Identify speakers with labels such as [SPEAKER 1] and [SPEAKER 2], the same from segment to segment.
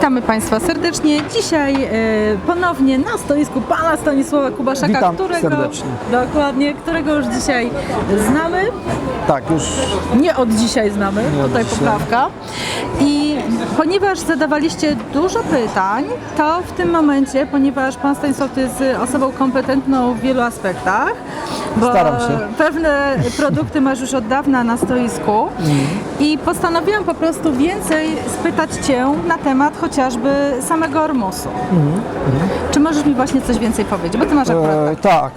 [SPEAKER 1] Witamy Państwa serdecznie. Dzisiaj e, ponownie na stoisku pana Stanisława Kubaszaka,
[SPEAKER 2] Witam
[SPEAKER 1] którego
[SPEAKER 2] serdecznie.
[SPEAKER 1] dokładnie, którego już dzisiaj znamy.
[SPEAKER 2] Tak, już
[SPEAKER 1] Nie od dzisiaj znamy,
[SPEAKER 2] Nie od
[SPEAKER 1] tutaj
[SPEAKER 2] dzisiaj.
[SPEAKER 1] poprawka. I ponieważ zadawaliście dużo pytań, to w tym momencie, ponieważ pan Stanisław jest osobą kompetentną w wielu aspektach, bo
[SPEAKER 2] Staram się.
[SPEAKER 1] pewne produkty masz już od dawna na stoisku
[SPEAKER 2] Mhm.
[SPEAKER 1] i postanowiłam po prostu więcej spytać Cię na temat chociażby samego Ormusu.
[SPEAKER 2] Mhm.
[SPEAKER 1] Czy możesz mi właśnie coś więcej powiedzieć, bo Ty masz akurat
[SPEAKER 2] e, tak.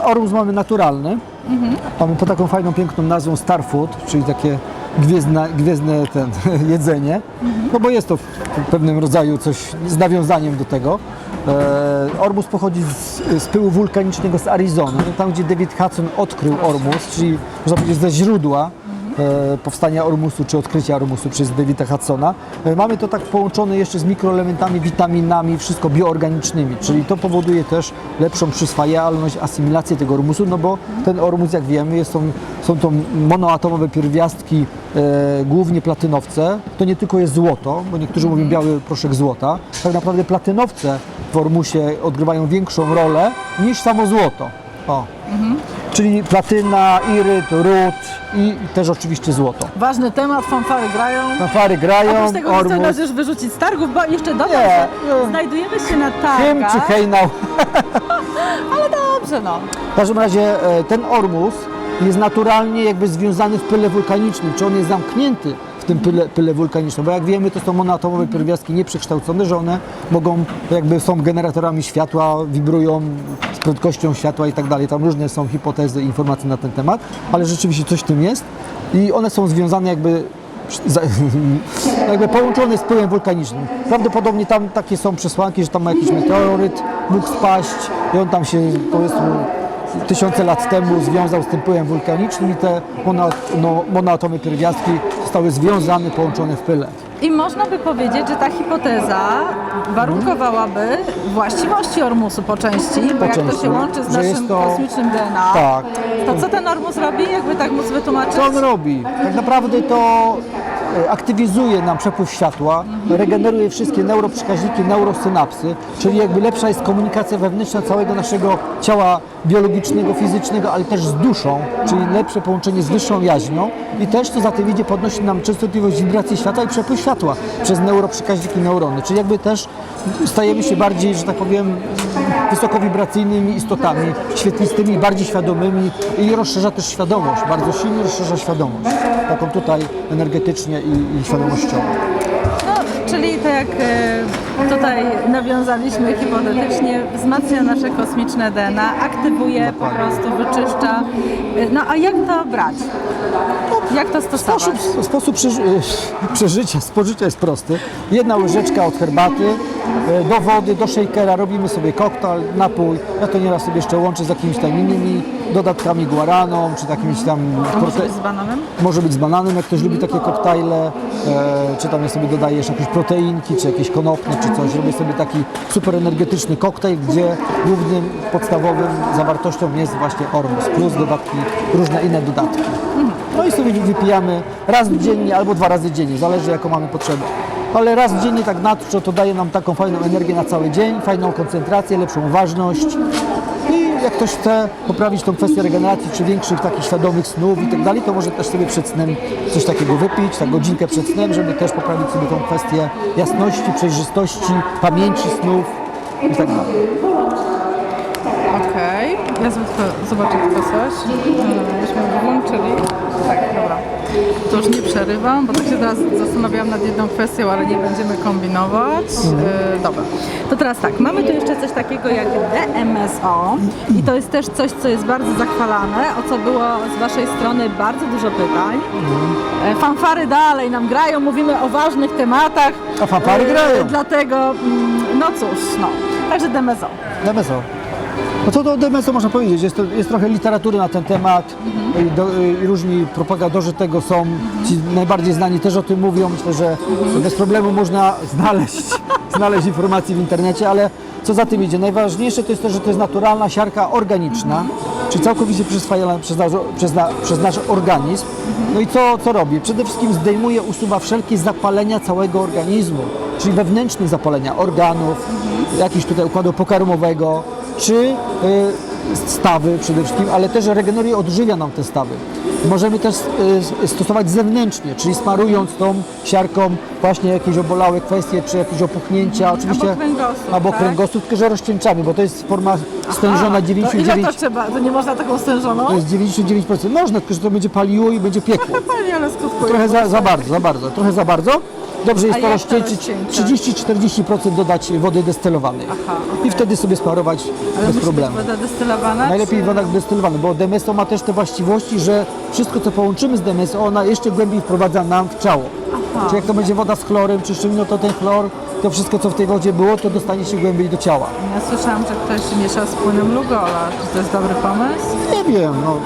[SPEAKER 2] E, Ormus mamy naturalny.
[SPEAKER 1] Mhm.
[SPEAKER 2] Mamy pod taką fajną, piękną nazwą Star Food, czyli takie gwiezdne, gwiezdne ten, jedzenie. No bo jest to w pewnym rodzaju coś z nawiązaniem do tego. E, Ormus pochodzi z, z pyłu wulkanicznego z Arizony, no tam gdzie David Hudson odkrył Ormus, czyli można powiedzieć ze źródła powstania Ormusu czy odkrycia Ormusu przez Davida Hudsona. E, Mamy to tak połączone jeszcze z mikroelementami, witaminami, wszystko bioorganicznymi, czyli to powoduje też lepszą przyswajalność, asymilację tego Ormusu, no bo ten Ormus, jak wiemy, jest, są, są to monoatomowe pierwiastki, e, głównie platynowce. To nie tylko jest złoto, bo niektórzy mówią biały proszek złota. Tak naprawdę platynowce w Ormusie odgrywają większą rolę niż samo złoto. O. Czyli platyna, iryt, ród i też oczywiście złoto.
[SPEAKER 1] ważny temat, fanfary grają.
[SPEAKER 2] Fanfary grają,
[SPEAKER 1] Oprócz tego, że chcę nas
[SPEAKER 2] Ormus,
[SPEAKER 1] już wyrzucić z targów, bo jeszcze dodam,
[SPEAKER 2] Nie,
[SPEAKER 1] że znajdujemy się na
[SPEAKER 2] hymn
[SPEAKER 1] targach.
[SPEAKER 2] czy hejnał.
[SPEAKER 1] Ale dobrze, no.
[SPEAKER 2] W każdym razie e, ten Ormus jest naturalnie jakby związany w pyle wulkanicznym, czy on jest zamknięty w tym pyle, pyle wulkanicznym, bo jak wiemy to są monoatomowe pierwiastki nieprzekształcone, że one mogą, jakby są generatorami światła, wibrują z prędkością światła i tak dalej. Tam różne są hipotezy, informacje na ten temat, ale rzeczywiście coś w tym jest i one są związane jakby jakby połączone z pyłem wulkanicznym. Prawdopodobnie tam takie są przesłanki, że tam jakiś meteoryt mógł spaść i on tam się powiedzmy tysiące lat temu związał z tym pyłem wulkanicznym i te mono, no, monoatomy pierwiastki zostały związane, połączone w pyle.
[SPEAKER 1] I można by powiedzieć, że ta hipoteza warunkowałaby właściwości Ormusu po części, bo jak to się łączy z naszym
[SPEAKER 2] to-
[SPEAKER 1] kosmicznym DNA,
[SPEAKER 2] Tak.
[SPEAKER 1] to co ten Ormus robi, jakby tak móc wytłumaczyć?
[SPEAKER 2] Co on robi? Tak naprawdę to aktywizuje nam przepływ światła, regeneruje wszystkie neuroprzekaźniki, neurosynapsy, czyli jakby lepsza jest komunikacja wewnętrzna całego naszego ciała biologicznego, fizycznego, ale też z duszą, czyli lepsze połączenie z wyższą jaźnią. I też co za tym idzie podnosi nam częstotliwość wibracji światła i przepływ światła przez neuroprzekaźniki neurony, czyli jakby też stajemy się bardziej, że tak powiem, wysokowibracyjnymi istotami, świetlistymi, bardziej świadomymi i rozszerza też świadomość, bardzo silnie rozszerza świadomość, taką tutaj energetycznie i, i świadomościowo.
[SPEAKER 1] No, czyli tak jak e, tutaj nawiązaliśmy hipotetycznie, wzmacnia nasze kosmiczne DNA, aktywuje, po prostu wyczyszcza. No a jak to brać? Jak to stosować?
[SPEAKER 2] Sposób, sposób przeży- e, przeżycia, spożycia jest prosty. Jedna łyżeczka od herbaty, e, do wody, do shakera robimy sobie koktajl, napój. Ja to nieraz sobie jeszcze łączę z jakimiś tam innymi dodatkami guaraną, czy takimiś tam...
[SPEAKER 1] Może być z bananem?
[SPEAKER 2] Może być z bananem, jak ktoś lubi takie koktajle, e, czy tam ja sobie dodaję jeszcze jakieś proteinki, czy jakieś konopne, czy coś. Robię sobie taki super energetyczny koktajl, gdzie głównym, podstawowym zawartością jest właśnie ormus, plus dodatki, różne inne dodatki. No i sobie wypijamy raz dziennie albo dwa razy dziennie, zależy jaką mamy potrzebę. Ale raz dziennie tak nadto to daje nam taką fajną energię na cały dzień, fajną koncentrację, lepszą uważność. Jak ktoś chce poprawić tą kwestię regeneracji, czy większych takich świadomych snów i tak dalej, to może też sobie przed snem coś takiego wypić, tak godzinkę przed snem, żeby też poprawić sobie tą kwestię jasności, przejrzystości, pamięci snów i tak dalej.
[SPEAKER 1] Okej, ja sobie tylko zobaczę tylko coś. E, Myśmy włączyli. Tak, dobra. To już nie przerywam, bo tak się teraz zastanawiałam nad jedną kwestią, ale nie będziemy kombinować. E, dobra. To teraz tak, mamy tu jeszcze coś takiego jak DMSO i to jest też coś, co jest bardzo zachwalane, o co było z Waszej strony bardzo dużo pytań. E, Fanfary dalej nam grają, mówimy o ważnych tematach.
[SPEAKER 2] A fanfary
[SPEAKER 1] E,
[SPEAKER 2] grają.
[SPEAKER 1] Dlatego, mm, no cóż, no. Także DMSO.
[SPEAKER 2] DMSO. No co do DMSO można powiedzieć, jest, to, jest trochę literatury na ten temat do, różni propagadorzy tego są, ci najbardziej znani też o tym mówią, myślę, że bez problemu można znaleźć, znaleźć informacje w internecie, ale co za tym idzie, najważniejsze to jest to, że to jest naturalna siarka organiczna, czyli całkowicie przyswajalna przez nasz, przez, na, przez nasz organizm. No i co, co robi? Przede wszystkim zdejmuje, usuwa wszelkie zapalenia całego organizmu, czyli wewnętrznych zapalenia organów, jakiś tutaj układu pokarmowego, czy y, stawy przede wszystkim, ale też regeneruje, odżywia nam te stawy. Możemy też y, stosować zewnętrznie, czyli smarując tą siarką właśnie jakieś obolałe kwestie, czy jakieś opuchnięcia, oczywiście
[SPEAKER 1] Albo kręgosłup,
[SPEAKER 2] albo
[SPEAKER 1] tak?
[SPEAKER 2] kręgosłup, tylko że rozcieńczamy, bo to jest forma stężona
[SPEAKER 1] A, to
[SPEAKER 2] 99%.
[SPEAKER 1] ile to trzeba? To nie można taką stężoną?
[SPEAKER 2] To jest 99%. Można, tylko że to będzie paliło i będzie piekło.
[SPEAKER 1] Fajnie, ale skutkuje.
[SPEAKER 2] Trochę za, za bardzo, za bardzo, trochę za bardzo. Dobrze jest to
[SPEAKER 1] jak to
[SPEAKER 2] rozcieńczyć,
[SPEAKER 1] rozcieńczać?
[SPEAKER 2] 30-40% dodać wody destylowanej.
[SPEAKER 1] Aha,
[SPEAKER 2] I
[SPEAKER 1] okej.
[SPEAKER 2] wtedy sobie sparować
[SPEAKER 1] Ale
[SPEAKER 2] bez problemu.
[SPEAKER 1] woda destylowana?
[SPEAKER 2] Najlepiej
[SPEAKER 1] czy...
[SPEAKER 2] woda destylowana, bo DMSO ma też te właściwości, że wszystko co połączymy z DMSO, ona jeszcze głębiej wprowadza nam w ciało.
[SPEAKER 1] Aha.
[SPEAKER 2] Czyli jak to będzie woda z chlorem czy czym, no to ten chlor, to wszystko co w tej wodzie było, to dostanie się głębiej do ciała.
[SPEAKER 1] Ja słyszałam, że ktoś miesza z płynem Lugola. Czy to jest dobry pomysł?
[SPEAKER 2] Nie wiem, no,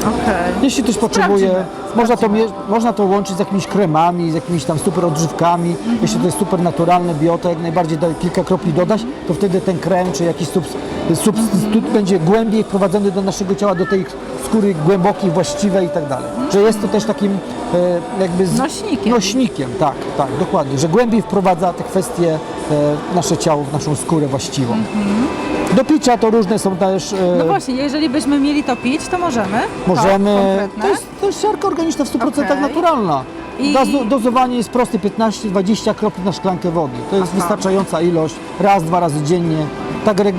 [SPEAKER 1] Okej.
[SPEAKER 2] Jeśli ktoś potrzebuje,
[SPEAKER 1] Sprawdzimy.
[SPEAKER 2] można to, mie- można to łączyć z jakimiś kremami, z jakimiś tam super odżywkami. Jeśli to jest super naturalne bio, to jak najbardziej da, kilka kropli dodać, to wtedy ten krem czy jakiś subs, substytut będzie głębiej wprowadzony do naszego ciała, do tej skóry głębokiej, właściwej i tak dalej. Że jest to też takim e, jakby z,
[SPEAKER 1] Nośnikiem.
[SPEAKER 2] nośnikiem, tak, tak, dokładnie, że głębiej wprowadza te kwestie nasze ciało, w naszą skórę właściwą. Do picia to różne są też e,
[SPEAKER 1] No właśnie, jeżeli byśmy mieli to pić, to możemy?
[SPEAKER 2] Możemy.
[SPEAKER 1] Tak, konkretne?
[SPEAKER 2] to, jest, to jest siarka organiczna w 100%
[SPEAKER 1] Okej.
[SPEAKER 2] naturalna.
[SPEAKER 1] I-
[SPEAKER 2] Dozo- dozowanie jest proste 15-20 kropli na szklankę wody. To jest
[SPEAKER 1] Aha.
[SPEAKER 2] wystarczająca ilość, raz, dwa razy dziennie. Tak re-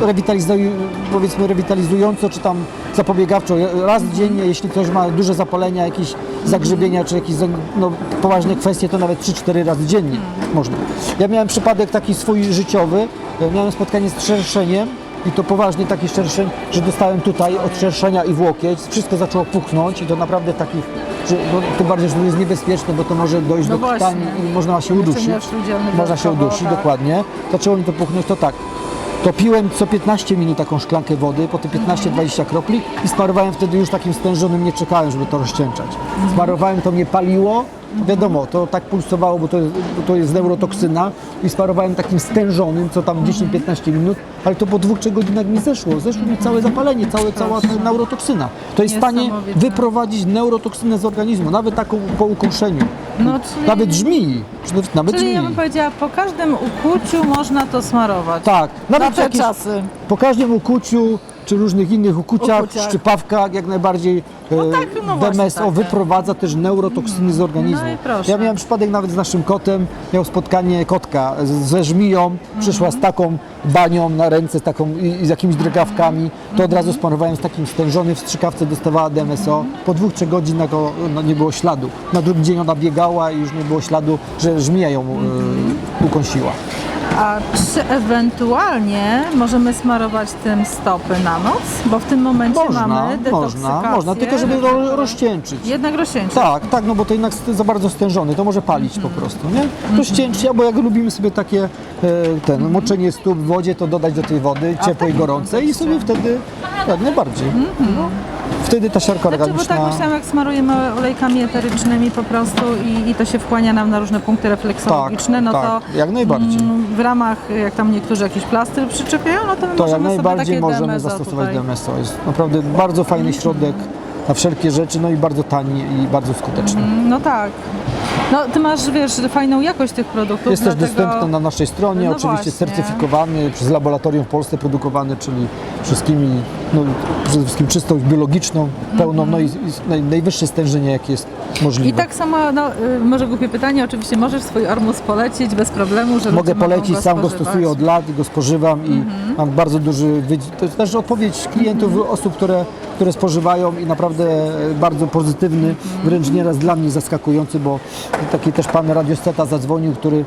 [SPEAKER 2] rewitalizuj, powiedzmy rewitalizująco, czy tam zapobiegawczo, raz dziennie, jeśli ktoś ma duże zapalenia, jakieś zagrzebienia, czy jakieś no, poważne kwestie, to nawet 3-4 razy dziennie można. Ja miałem przypadek taki swój życiowy, e, miałem spotkanie z szerszeniem, i to poważnie taki szerszeń, że dostałem tutaj od szerszenia i w łokieć, wszystko zaczęło puchnąć i to naprawdę takich, że, no, tym bardziej, że to jest niebezpieczne, bo to może dojść
[SPEAKER 1] No
[SPEAKER 2] do krtani i można się udusić.
[SPEAKER 1] Leczenie śródzielne
[SPEAKER 2] Można się udusić,
[SPEAKER 1] tak.
[SPEAKER 2] dokładnie. Zaczęło mi to puchnąć, to tak. To piłem co 15 minut taką szklankę wody, po te 15-20 kropli i smarowałem wtedy już takim stężonym, nie czekałem, żeby to rozcieńczać. Smarowałem, to mnie paliło, wiadomo, to tak pulsowało, bo to, jest- bo to jest neurotoksyna i sparowałem takim stężonym, co tam 10-15 minut, ale to po dwóch, trzech godzinach mi zeszło. Zeszło mi całe zapalenie, całe, cała ta neurotoksyna. To jest w stanie wyprowadzić neurotoksynę z organizmu, nawet taką po ukąszeniu.
[SPEAKER 1] No, czyli-
[SPEAKER 2] Nawet żmii. Nawet
[SPEAKER 1] Czyli ja bym powiedziała, po każdym ukuciu można to smarować.
[SPEAKER 2] Tak,
[SPEAKER 1] Na
[SPEAKER 2] nawet
[SPEAKER 1] te
[SPEAKER 2] jakieś,
[SPEAKER 1] czasy.
[SPEAKER 2] po każdym ukuciu czy różnych innych ukuciach,
[SPEAKER 1] Ukuciach.
[SPEAKER 2] szczypawkach, jak najbardziej
[SPEAKER 1] No tak, no właśnie
[SPEAKER 2] DMSO
[SPEAKER 1] takie.
[SPEAKER 2] wyprowadza też neurotoksyny z organizmu.
[SPEAKER 1] No i proszę.
[SPEAKER 2] Ja miałem przypadek nawet z naszym kotem, miał spotkanie kotka z- ze żmiją, przyszła z taką banią na ręce z taką, i, i z jakimiś drgawkami, to od razu sparowałem z takim stężonym, w strzykawce dostawała DMSO. Po dwóch, trzech godzinach go, no, nie było śladu. Na drugi dzień ona biegała i już nie było śladu, że żmija ją y, ukąsiła.
[SPEAKER 1] A czy ewentualnie możemy smarować tym stopy na noc? Bo w tym momencie
[SPEAKER 2] Można,
[SPEAKER 1] mamy
[SPEAKER 2] można,
[SPEAKER 1] detoksykację.
[SPEAKER 2] można, tylko żeby ro, rozcieńczyć.
[SPEAKER 1] Jednak rozcięcie.
[SPEAKER 2] Tak, tak, no bo to jednak za bardzo stężony, to może palić po prostu, nie? Rozcieńczyć, albo jak lubimy sobie takie, e, ten, moczenie stóp w wodzie, to dodać do tej wody ciepłej,
[SPEAKER 1] tak,
[SPEAKER 2] gorącej i sobie wtedy, jak najbardziej. No. Wtedy ta siarka
[SPEAKER 1] Znaczy, bo
[SPEAKER 2] organiczna...
[SPEAKER 1] tak myślałam, jak smarujemy olejkami eterycznymi po prostu i, i to się wchłania nam na różne punkty refleksologiczne,
[SPEAKER 2] Tak,
[SPEAKER 1] no
[SPEAKER 2] tak,
[SPEAKER 1] to
[SPEAKER 2] jak najbardziej.
[SPEAKER 1] mm, w ramach, jak tam niektórzy jakiś plaster przyczepiają, no to my
[SPEAKER 2] To jak
[SPEAKER 1] możemy sobie
[SPEAKER 2] najbardziej możemy zastosować
[SPEAKER 1] tutaj.
[SPEAKER 2] DMSO. Jest naprawdę bardzo fajny środek na wszelkie rzeczy, no i bardzo tani i bardzo skuteczny.
[SPEAKER 1] No tak. No ty masz, wiesz, fajną jakość tych produktów,
[SPEAKER 2] Jest też
[SPEAKER 1] dlatego...
[SPEAKER 2] dostępny na naszej stronie,
[SPEAKER 1] No
[SPEAKER 2] oczywiście
[SPEAKER 1] właśnie.
[SPEAKER 2] certyfikowany przez laboratorium w Polsce produkowany, czyli wszystkimi, no, przede wszystkim czystą, biologiczną, pełną, no i, i naj, najwyższe stężenie, jakie jest możliwe.
[SPEAKER 1] I tak samo, no, y, może głupie pytanie, oczywiście możesz swój ormus polecić bez problemu, że
[SPEAKER 2] Mogę polecić,
[SPEAKER 1] go
[SPEAKER 2] sam go stosuję od lat i go spożywam i mam bardzo duży, to jest też odpowiedź klientów, osób, które, które spożywają i naprawdę bardzo pozytywny, wręcz nieraz dla mnie zaskakujący, bo taki też pan radiosteta zadzwonił, który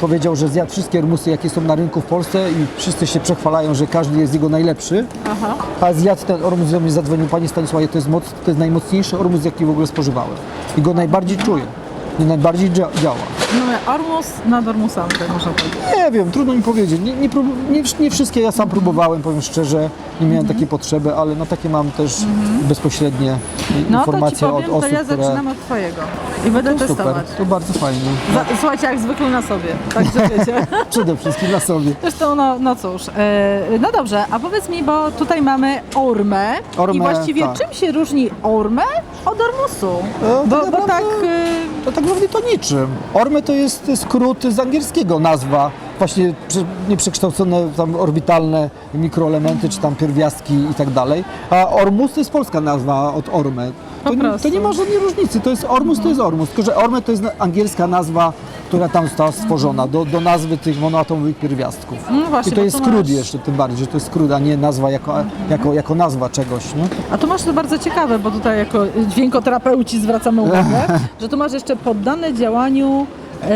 [SPEAKER 2] powiedział, że zjadł wszystkie ormusy, jakie są na rynku w Polsce i wszyscy się przechwalają, że każdy jest jego najlepszy,
[SPEAKER 1] Aha.
[SPEAKER 2] a zjadł ten ormus, do mnie zadzwonił, panie Stanisławie, to jest, moc, to jest najmocniejszy ormus, jaki w ogóle spożywałem i go najbardziej czuję. I najbardziej dzia- działa.
[SPEAKER 1] No, ormus nad ormusami, tak można powiedzieć.
[SPEAKER 2] Nie wiem, trudno mi powiedzieć. Nie, nie, nie, nie wszystkie ja sam próbowałem, powiem szczerze, nie miałem takiej potrzeby, ale no takie mam też bezpośrednie i-
[SPEAKER 1] No to
[SPEAKER 2] informacje
[SPEAKER 1] powiem,
[SPEAKER 2] od
[SPEAKER 1] to
[SPEAKER 2] osób,
[SPEAKER 1] ja
[SPEAKER 2] które...
[SPEAKER 1] zaczynam od twojego i będę
[SPEAKER 2] To super,
[SPEAKER 1] testować.
[SPEAKER 2] to bardzo fajnie.
[SPEAKER 1] Za, słuchajcie, jak zwykle na sobie, także wiecie.
[SPEAKER 2] Przede wszystkim na sobie.
[SPEAKER 1] Zresztą, no, no cóż, e, no dobrze, a powiedz mi, bo tutaj mamy ormę, i
[SPEAKER 2] Ormę,
[SPEAKER 1] właściwie
[SPEAKER 2] tak.
[SPEAKER 1] czym się różni ormę od ormusu?
[SPEAKER 2] E,
[SPEAKER 1] Bo,
[SPEAKER 2] tak
[SPEAKER 1] bo tak, e,
[SPEAKER 2] To tak naprawdę to niczym. Orme to jest skrót z angielskiego nazwa, właśnie prze- nieprzekształcone tam orbitalne mikroelementy, czy tam pierwiastki i tak dalej. A Ormus to jest polska nazwa od Orme. To, nie- to nie ma żadnej różnicy, to jest Ormus, to jest Ormus, tylko że Orme to jest angielska nazwa, która tam została stworzona do, do nazwy tych monoatomowych pierwiastków.
[SPEAKER 1] No właśnie,
[SPEAKER 2] I to
[SPEAKER 1] bo
[SPEAKER 2] jest skrót
[SPEAKER 1] masz-
[SPEAKER 2] jeszcze tym bardziej, że to jest skrót, a nie nazwa jako, jako, jako nazwa czegoś. Nie?
[SPEAKER 1] A tu masz to bardzo ciekawe, bo tutaj jako dźwiękoterapeuci zwracamy uwagę, że tu masz jeszcze poddane działaniu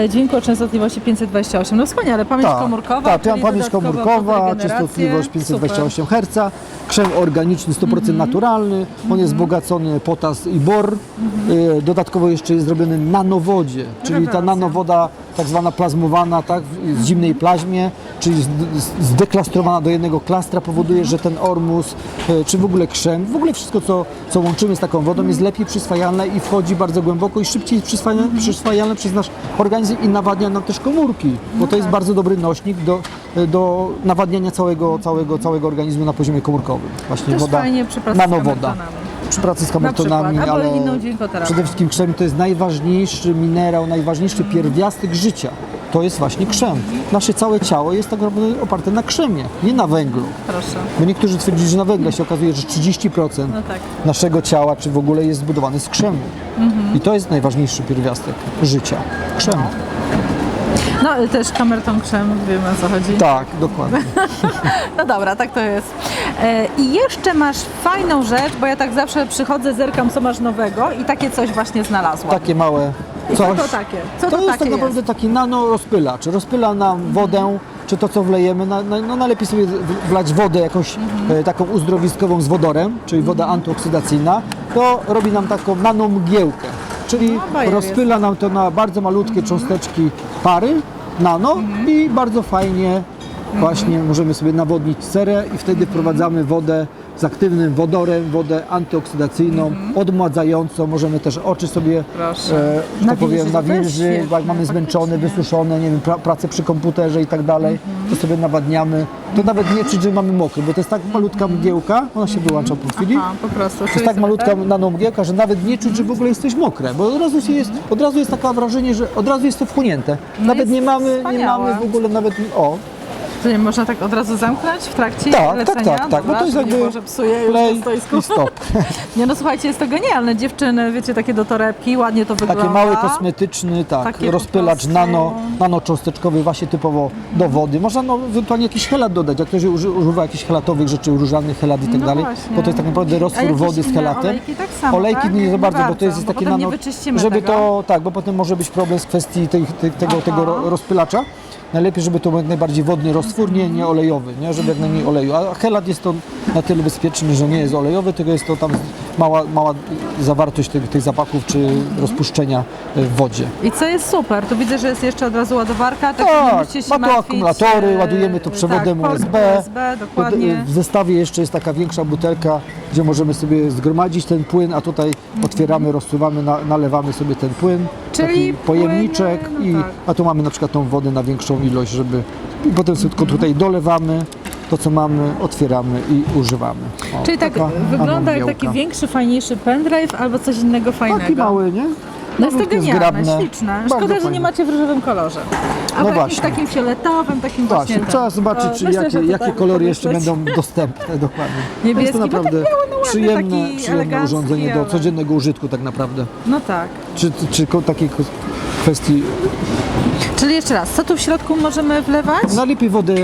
[SPEAKER 1] dźwięku o częstotliwości 528. No wspaniale, pamięć komórkowa.
[SPEAKER 2] Tak,
[SPEAKER 1] czyli
[SPEAKER 2] pamięć komórkowa, częstotliwość
[SPEAKER 1] Super.
[SPEAKER 2] 528 Hz, krzem organiczny 100%
[SPEAKER 1] Mhm.
[SPEAKER 2] naturalny, on jest wzbogacony potas i bor.
[SPEAKER 1] Mhm.
[SPEAKER 2] Y, Dodatkowo jeszcze jest zrobiony nanowodzie, czyli ta
[SPEAKER 1] Rewelacja.
[SPEAKER 2] nanowoda tak zwana plazmowana, tak, w zimnej plaźmie, czyli zdeklastrowana do jednego klastra powoduje, że ten ormus, y, czy w ogóle krzem, w ogóle wszystko co, co łączymy z taką wodą jest lepiej przyswajalne i wchodzi bardzo głęboko i szybciej jest przyswajalne,
[SPEAKER 1] Mhm.
[SPEAKER 2] przyswajalne przez nasz organizm i nawadnia nam też komórki, bo to jest
[SPEAKER 1] tak.
[SPEAKER 2] bardzo dobry nośnik do, do nawadniania całego, całego, całego organizmu na poziomie komórkowym. Właśnie
[SPEAKER 1] Też
[SPEAKER 2] woda,
[SPEAKER 1] fajnie
[SPEAKER 2] nanowoda. Przy pracy z
[SPEAKER 1] przykład, albo
[SPEAKER 2] ale przede wszystkim krzem to jest najważniejszy minerał, najważniejszy pierwiastek życia. To jest właśnie krzem. Nasze całe ciało jest tak naprawdę oparte na krzemie, nie na węglu.
[SPEAKER 1] Proszę.
[SPEAKER 2] Bo niektórzy twierdzili, że na węgle się okazuje, że 30%
[SPEAKER 1] No tak.
[SPEAKER 2] naszego ciała, czy w ogóle jest zbudowane z krzemu.
[SPEAKER 1] Mhm.
[SPEAKER 2] I to jest najważniejszy pierwiastek życia. Krzem.
[SPEAKER 1] No ale też kamerton krzem, wiemy o co chodzi.
[SPEAKER 2] Tak, dokładnie.
[SPEAKER 1] No dobra, tak to jest. E, I jeszcze masz fajną rzecz, bo ja tak zawsze przychodzę, zerkam co masz nowego i takie coś właśnie znalazłam.
[SPEAKER 2] Takie małe
[SPEAKER 1] I co
[SPEAKER 2] coś.
[SPEAKER 1] to takie? Co to,
[SPEAKER 2] To jest tak naprawdę taki nano rozpylacz. Rozpyla nam wodę, czy to co wlejemy. Na, na, no najlepiej sobie wlać wodę jakąś
[SPEAKER 1] Mhm.
[SPEAKER 2] e, taką uzdrowiskową z wodorem, czyli woda antyoksydacyjna. To robi nam taką nanomgiełkę. Czyli
[SPEAKER 1] No,
[SPEAKER 2] rozpyla nam to na bardzo malutkie cząsteczki pary, nano i bardzo fajnie właśnie możemy sobie nawodnić cerę i wtedy wprowadzamy wodę z aktywnym wodorem, wodę antyoksydacyjną, odmładzającą. Możemy też oczy sobie
[SPEAKER 1] Proszę.
[SPEAKER 2] e, że tak powiem,
[SPEAKER 1] Nawilżyć, to też
[SPEAKER 2] nawilży,
[SPEAKER 1] świetnie,
[SPEAKER 2] jak mamy zmęczone,
[SPEAKER 1] faktycznie.
[SPEAKER 2] wysuszone, nie wiem, pra, pracę przy komputerze i tak dalej, to sobie nawadniamy. To nawet nie czuć, że mamy mokry, bo to jest tak malutka mgiełka, ona się wyłącza po chwili.
[SPEAKER 1] Aha, po prostu.
[SPEAKER 2] To jest tak malutka nanomgiełka, że nawet nie czuć, że w ogóle jest coś mokre, bo od razu, się jest, od razu jest takie wrażenie, że od razu jest to wchłonięte. nawet
[SPEAKER 1] jest
[SPEAKER 2] nie mamy, nie
[SPEAKER 1] wspaniałe.
[SPEAKER 2] mamy w ogóle nawet, o,
[SPEAKER 1] To nie można tak od razu zamknąć w trakcie
[SPEAKER 2] tak,
[SPEAKER 1] lecenia?
[SPEAKER 2] tak, tak, tak, bo to jest jakby
[SPEAKER 1] było, że psuje już
[SPEAKER 2] play
[SPEAKER 1] na stoisku.
[SPEAKER 2] i stop.
[SPEAKER 1] Nie no słuchajcie, jest to genialne. Dziewczyny, wiecie, takie do torebki, ładnie to wygląda.
[SPEAKER 2] Taki mały kosmetyczny, tak,
[SPEAKER 1] Takie
[SPEAKER 2] rozpylacz
[SPEAKER 1] prostu-
[SPEAKER 2] nano, nanocząsteczkowy właśnie typowo do wody. Można no, ewentualnie jakiś helat dodać, jak ktoś uży, używa jakichś helatowych rzeczy, różanych helat i tak
[SPEAKER 1] No
[SPEAKER 2] dalej,
[SPEAKER 1] właśnie.
[SPEAKER 2] bo to jest tak naprawdę roztwór wody z helatem.
[SPEAKER 1] olejki tak samo,
[SPEAKER 2] Olejki
[SPEAKER 1] tak?
[SPEAKER 2] nie za bardzo, bo to jest, takie nano, żeby
[SPEAKER 1] tego.
[SPEAKER 2] to, tak, bo potem może być problem z kwestii tej, tej, tego,
[SPEAKER 1] Aha.
[SPEAKER 2] tego ro- rozpylacza. Najlepiej, żeby to był jak najbardziej wodny roztwór, nie, nie olejowy, nie? żeby jak najmniej oleju. A helat jest to na tyle bezpieczny, że nie jest olejowy, tylko jest to tam mała, mała zawartość tych, tych zapachów czy rozpuszczenia w wodzie.
[SPEAKER 1] I co jest super, tu widzę, że jest jeszcze od razu ładowarka, tak, nie
[SPEAKER 2] Tak,
[SPEAKER 1] musicie się
[SPEAKER 2] ma to
[SPEAKER 1] martwić,
[SPEAKER 2] akumulatory,
[SPEAKER 1] e,
[SPEAKER 2] ładujemy to przewodem
[SPEAKER 1] tak,
[SPEAKER 2] USB.
[SPEAKER 1] USB, dokładnie.
[SPEAKER 2] W zestawie jeszcze jest taka większa butelka, gdzie możemy sobie zgromadzić ten płyn, a tutaj otwieramy, rozsuwamy, na, nalewamy sobie ten płyn.
[SPEAKER 1] Czyli
[SPEAKER 2] taki pojemniczek
[SPEAKER 1] płyny, no
[SPEAKER 2] i
[SPEAKER 1] tak.
[SPEAKER 2] a tu mamy na przykład tą wodę na większą ilość, żeby i potem sobie tylko tutaj dolewamy to co mamy, otwieramy i używamy. O,
[SPEAKER 1] Czyli tak
[SPEAKER 2] taka
[SPEAKER 1] wygląda jak taki większy, fajniejszy pendrive albo coś innego fajnego.
[SPEAKER 2] Taki mały, nie?
[SPEAKER 1] No jest to
[SPEAKER 2] Malutkie,
[SPEAKER 1] genialne,
[SPEAKER 2] zgrabne.
[SPEAKER 1] śliczne.
[SPEAKER 2] Bardzo
[SPEAKER 1] Szkoda, że nie
[SPEAKER 2] fajne.
[SPEAKER 1] macie w różowym kolorze. A
[SPEAKER 2] No
[SPEAKER 1] jakimś
[SPEAKER 2] właśnie.
[SPEAKER 1] takim fioletowym, takim
[SPEAKER 2] Właśnie,
[SPEAKER 1] właśnie.
[SPEAKER 2] trzeba zobaczyć, czy
[SPEAKER 1] myślę,
[SPEAKER 2] jakie, jakie
[SPEAKER 1] tutaj
[SPEAKER 2] kolory jeszcze
[SPEAKER 1] pomyśleć.
[SPEAKER 2] będą dostępne, dokładnie.
[SPEAKER 1] Niebieski,
[SPEAKER 2] jest to
[SPEAKER 1] bo tak
[SPEAKER 2] naprawdę
[SPEAKER 1] biały, no ładny,
[SPEAKER 2] przyjemne,
[SPEAKER 1] taki
[SPEAKER 2] przyjemne
[SPEAKER 1] elegancki,
[SPEAKER 2] urządzenie do
[SPEAKER 1] ale-
[SPEAKER 2] codziennego użytku tak naprawdę.
[SPEAKER 1] No tak.
[SPEAKER 2] Czy, czy ko- kwestii,
[SPEAKER 1] Czyli jeszcze raz, co tu w środku możemy wlewać?
[SPEAKER 2] najlepiej wodę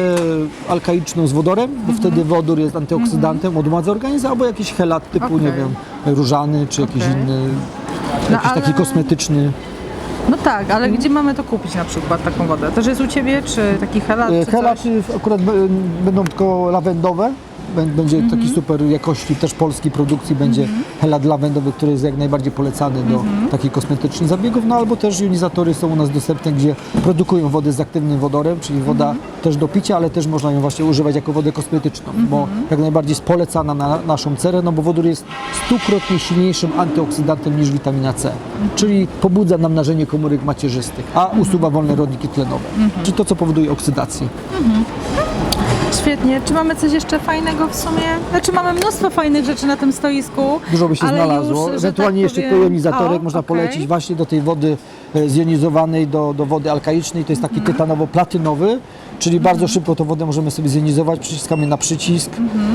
[SPEAKER 2] alkaiczną z wodorem, bo
[SPEAKER 1] Mhm.
[SPEAKER 2] wtedy wodór jest antyoksydantem, odmładza organizm, albo jakiś helat typu, nie
[SPEAKER 1] Okej.
[SPEAKER 2] wiem, różany, czy jakiś
[SPEAKER 1] Okej.
[SPEAKER 2] inny,
[SPEAKER 1] No
[SPEAKER 2] jakiś taki
[SPEAKER 1] ale-
[SPEAKER 2] kosmetyczny.
[SPEAKER 1] No tak, ale gdzie mamy to kupić na przykład taką wodę? Też jest u Ciebie, czy taki helat,
[SPEAKER 2] E,
[SPEAKER 1] czy
[SPEAKER 2] Helaty akurat będą tylko lawendowe. Bę- Będzie
[SPEAKER 1] Mhm.
[SPEAKER 2] taki super jakości też polskiej produkcji, będzie helat lawendowy, który jest jak najbardziej polecany do
[SPEAKER 1] Mhm.
[SPEAKER 2] takich kosmetycznych zabiegów, no albo też jonizatory są u nas dostępne, gdzie produkują wodę z aktywnym wodorem, czyli woda
[SPEAKER 1] Mhm.
[SPEAKER 2] też do picia, ale też można ją właśnie używać jako wodę kosmetyczną, bo
[SPEAKER 1] Mhm.
[SPEAKER 2] jak najbardziej jest polecana na naszą cerę, no bo wodór jest stukrotnie silniejszym antyoksydantem niż witamina C, czyli pobudza namnażenie komórek macierzystych, a usuwa wolne rodniki tlenowe,
[SPEAKER 1] Mhm.
[SPEAKER 2] czyli to, co powoduje oksydacji.
[SPEAKER 1] Świetnie. Czy mamy coś jeszcze fajnego w sumie? Znaczy mamy mnóstwo fajnych rzeczy na tym stoisku.
[SPEAKER 2] Dużo by się
[SPEAKER 1] ale
[SPEAKER 2] znalazło.
[SPEAKER 1] Już,
[SPEAKER 2] Ewentualnie
[SPEAKER 1] tak
[SPEAKER 2] jeszcze
[SPEAKER 1] powiem-
[SPEAKER 2] jonizatorek
[SPEAKER 1] O,
[SPEAKER 2] można
[SPEAKER 1] okej.
[SPEAKER 2] polecić właśnie do tej wody e, zjonizowanej do, do wody alkaicznej. To jest taki tytanowo-platynowy, czyli bardzo szybko tą wodę możemy sobie zjonizować. Przyciskamy na przycisk.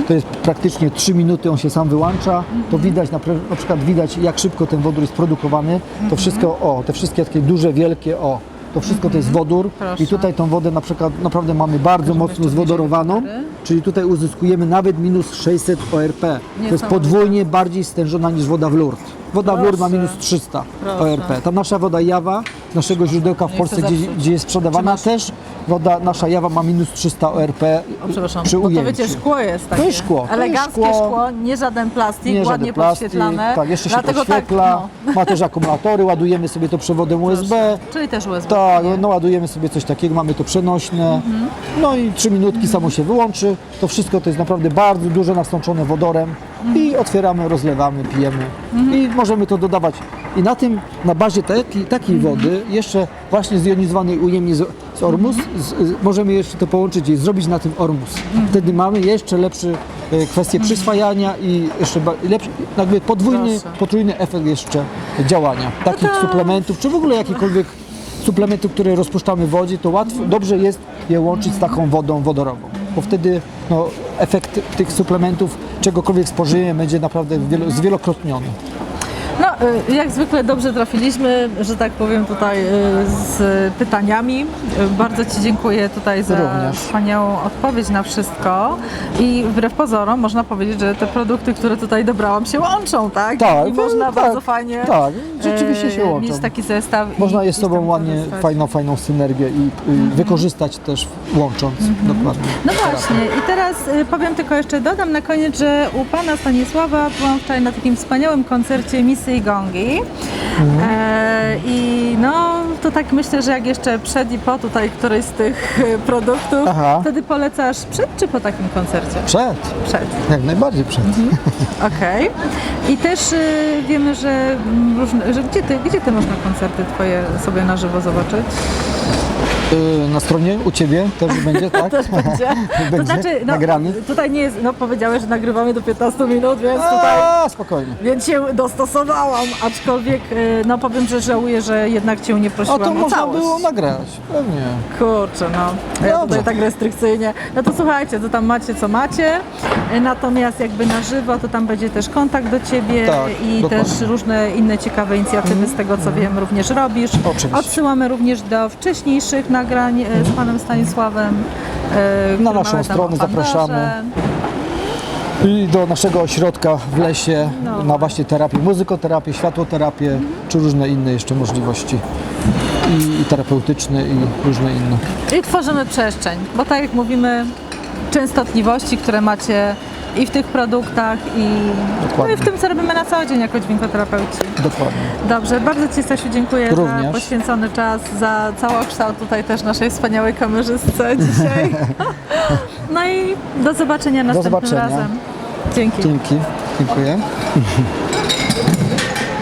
[SPEAKER 2] To jest praktycznie 3 minuty, on się sam wyłącza. To widać, na, na przykład widać jak szybko ten wodór jest produkowany. To wszystko, o, te wszystkie takie duże, wielkie, o. To wszystko to jest wodór
[SPEAKER 1] Proszę.
[SPEAKER 2] i tutaj tą wodę na przykład naprawdę mamy bardzo mocno zwodorowaną, czyli tutaj uzyskujemy nawet minus 600 ORP. To jest podwójnie bardziej stężona niż woda w Lourdes. Woda w Lourdes ma
[SPEAKER 1] Proszę.
[SPEAKER 2] minus 300
[SPEAKER 1] Proszę.
[SPEAKER 2] ORP. Ta nasza woda Jawa, naszego źródełka w Polsce, gdzie, gdzie jest sprzedawana, też woda nasza Jawa ma minus 300 ORP
[SPEAKER 1] O, przepraszam,
[SPEAKER 2] przy
[SPEAKER 1] bo to
[SPEAKER 2] ujęciu.
[SPEAKER 1] wiecie, szkło jest takie.
[SPEAKER 2] To jest szkło, to
[SPEAKER 1] Eleganckie
[SPEAKER 2] szkło.
[SPEAKER 1] szkło. nie żaden plastik,
[SPEAKER 2] Nie
[SPEAKER 1] ładnie
[SPEAKER 2] plastik,
[SPEAKER 1] podświetlane.
[SPEAKER 2] tak, jeszcze się
[SPEAKER 1] Dlatego
[SPEAKER 2] podświetla,
[SPEAKER 1] Tak,
[SPEAKER 2] ma też akumulatory, ładujemy sobie to przewodem USB.
[SPEAKER 1] no, czyli też USB.
[SPEAKER 2] Tak, no ładujemy sobie coś takiego, mamy to przenośne. No i trzy minutki samo się wyłączy. To wszystko to jest naprawdę bardzo dużo nasączone wodorem i otwieramy, rozlewamy, pijemy. I możemy to dodawać. I na tym, na bazie taki, takiej wody, jeszcze właśnie zjonizowanej ujemnie z, z Ormus, z, z, możemy jeszcze to połączyć i zrobić na tym Ormus. Wtedy mamy jeszcze lepszy e, kwestię przyswajania i jeszcze ba- lepszy, jakby podwójny,
[SPEAKER 1] Proszę.
[SPEAKER 2] potrójny efekt jeszcze działania. Takich
[SPEAKER 1] to-
[SPEAKER 2] suplementów, czy w ogóle jakikolwiek suplementów, które rozpuszczamy w wodzie, to łatwo, dobrze jest je łączyć z taką wodą wodorową, bo wtedy no, efekt tych suplementów, czegokolwiek spożyjemy, będzie naprawdę wielo, zwielokrotniony.
[SPEAKER 1] No, y, jak zwykle dobrze trafiliśmy, że tak powiem tutaj y, z pytaniami. Y, Bardzo Ci dziękuję tutaj za
[SPEAKER 2] Również.
[SPEAKER 1] wspaniałą odpowiedź na wszystko. I wbrew pozorom można powiedzieć, że te produkty, które tutaj dobrałam się łączą, tak?
[SPEAKER 2] Tak,
[SPEAKER 1] I można
[SPEAKER 2] tak,
[SPEAKER 1] bardzo fajnie
[SPEAKER 2] tak, rzeczywiście się
[SPEAKER 1] y,
[SPEAKER 2] łączą.
[SPEAKER 1] mieć taki zestaw. i-
[SPEAKER 2] Można je
[SPEAKER 1] i
[SPEAKER 2] z sobą
[SPEAKER 1] tam
[SPEAKER 2] ładnie,
[SPEAKER 1] korzystać.
[SPEAKER 2] fajną, fajną synergię i y, wykorzystać też łącząc. Dokładnie.
[SPEAKER 1] No właśnie, i teraz y, powiem tylko jeszcze, dodam na koniec, że u pana Stanisława byłam wczoraj na takim wspaniałym koncercie Misy i Gongi. E, I no, to tak myślę, że jak jeszcze przed i po tutaj któryś z tych produktów,
[SPEAKER 2] Aha.
[SPEAKER 1] wtedy polecasz przed czy po takim koncercie?
[SPEAKER 2] Przed,
[SPEAKER 1] Przed.
[SPEAKER 2] jak najbardziej przed.
[SPEAKER 1] Okej. I też y, wiemy, że, różne, że gdzie, ty, gdzie ty można koncerty twoje sobie na żywo zobaczyć?
[SPEAKER 2] Y, Na stronie u Ciebie też będzie, tak?
[SPEAKER 1] Też będzie.
[SPEAKER 2] Będzie
[SPEAKER 1] to znaczy, no,
[SPEAKER 2] nagrany?
[SPEAKER 1] tutaj nie jest, no powiedziałeś, że nagrywamy do 15 minut, więc tutaj
[SPEAKER 2] A, spokojnie.
[SPEAKER 1] Więc się dostosowałam, aczkolwiek y, no powiem, że żałuję, że jednak Cię nie prosiłam
[SPEAKER 2] to
[SPEAKER 1] o
[SPEAKER 2] można
[SPEAKER 1] całość.
[SPEAKER 2] było nagrać, pewnie.
[SPEAKER 1] Kurczę, no. Ja
[SPEAKER 2] Dobrze.
[SPEAKER 1] tutaj tak restrykcyjnie. No to słuchajcie, to tam macie co macie. Y, Natomiast jakby na żywo, to tam będzie też kontakt do Ciebie
[SPEAKER 2] Tak,
[SPEAKER 1] i
[SPEAKER 2] dokładnie.
[SPEAKER 1] też różne inne ciekawe inicjatywy z tego co wiem również robisz.
[SPEAKER 2] Oczywiście.
[SPEAKER 1] Odsyłamy również do wcześniejszych nagrań z Panem Stanisławem. y, które
[SPEAKER 2] naszą stronę zapraszamy. I do naszego ośrodka w lesie
[SPEAKER 1] No.
[SPEAKER 2] na właśnie terapię, muzykoterapię, światłoterapię, czy różne inne jeszcze możliwości. I, i terapeutyczne, i różne inne.
[SPEAKER 1] I tworzymy przestrzeń, bo tak jak mówimy, częstotliwości, które macie i w tych produktach, i, no i w tym, co robimy na co dzień jako dźwiękoterapeuci.
[SPEAKER 2] Dokładnie.
[SPEAKER 1] Dobrze, bardzo Ci Stasiu dziękuję za
[SPEAKER 2] Również.
[SPEAKER 1] poświęcony czas, za całokształt tutaj też naszej wspaniałej kamerzystce dzisiaj. No i do zobaczenia następnym
[SPEAKER 2] zobaczenia.
[SPEAKER 1] razem. Dzięki.
[SPEAKER 2] Dzięki. Dziękuję.